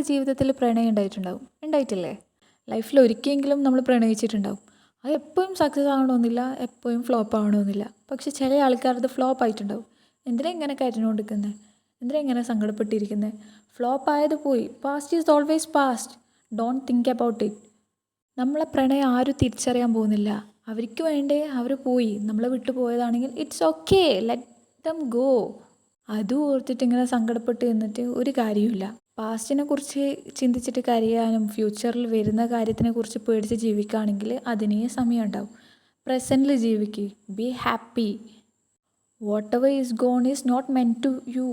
ജീവിതത്തിൽ പ്രണയം ഉണ്ടായിട്ടുണ്ടാവും. ഉണ്ടായിട്ടില്ലേ? ലൈഫിൽ ഒരിക്കലെങ്കിലും നമ്മൾ പ്രണയിച്ചിട്ടുണ്ടാവും. അത് എപ്പോഴും സക്സസ് ആവണമെന്നില്ല എപ്പോഴും ഫ്ലോപ്പ് ആവണമെന്നില്ല. പക്ഷെ ചില ആൾക്കാരത് ഫ്ലോപ്പ് ആയിട്ടുണ്ടാവും. എന്തിനാ ഇങ്ങനെ കരഞ്ഞുകൊണ്ടിരിക്കുന്നത് എന്തിനാ ഇങ്ങനെ സങ്കടപ്പെട്ടിരിക്കുന്നത് ഫ്ലോപ്പ് ആയത് പോയി. Past is always past don't think about it നമ്മളെ പ്രണയം ആരും തിരിച്ചറിയാൻ പോകുന്നില്ല. അവർക്ക് വേണ്ടേ അവർ പോയി. നമ്മളെ വിട്ടു പോയതാണെങ്കിൽ it's okay let them go അതും ഓർത്തിട്ട് ഇങ്ങനെ സങ്കടപ്പെട്ട് നിന്നിട്ട് ഒരു കാര്യമില്ല പാസ്റ്റിനെ കുറിച്ച് ചിന്തിച്ചിട്ട് കരയാനും ഫ്യൂച്ചറിൽ വരുന്ന കാര്യത്തിനെ കുറിച്ച് പേടിച്ച് ജീവിക്കുകയാണെങ്കിൽ അതിനേ സമയം ഉണ്ടാവും പ്രസന്റിൽ ജീവിക്കുക be happy whatever is gone is not meant to you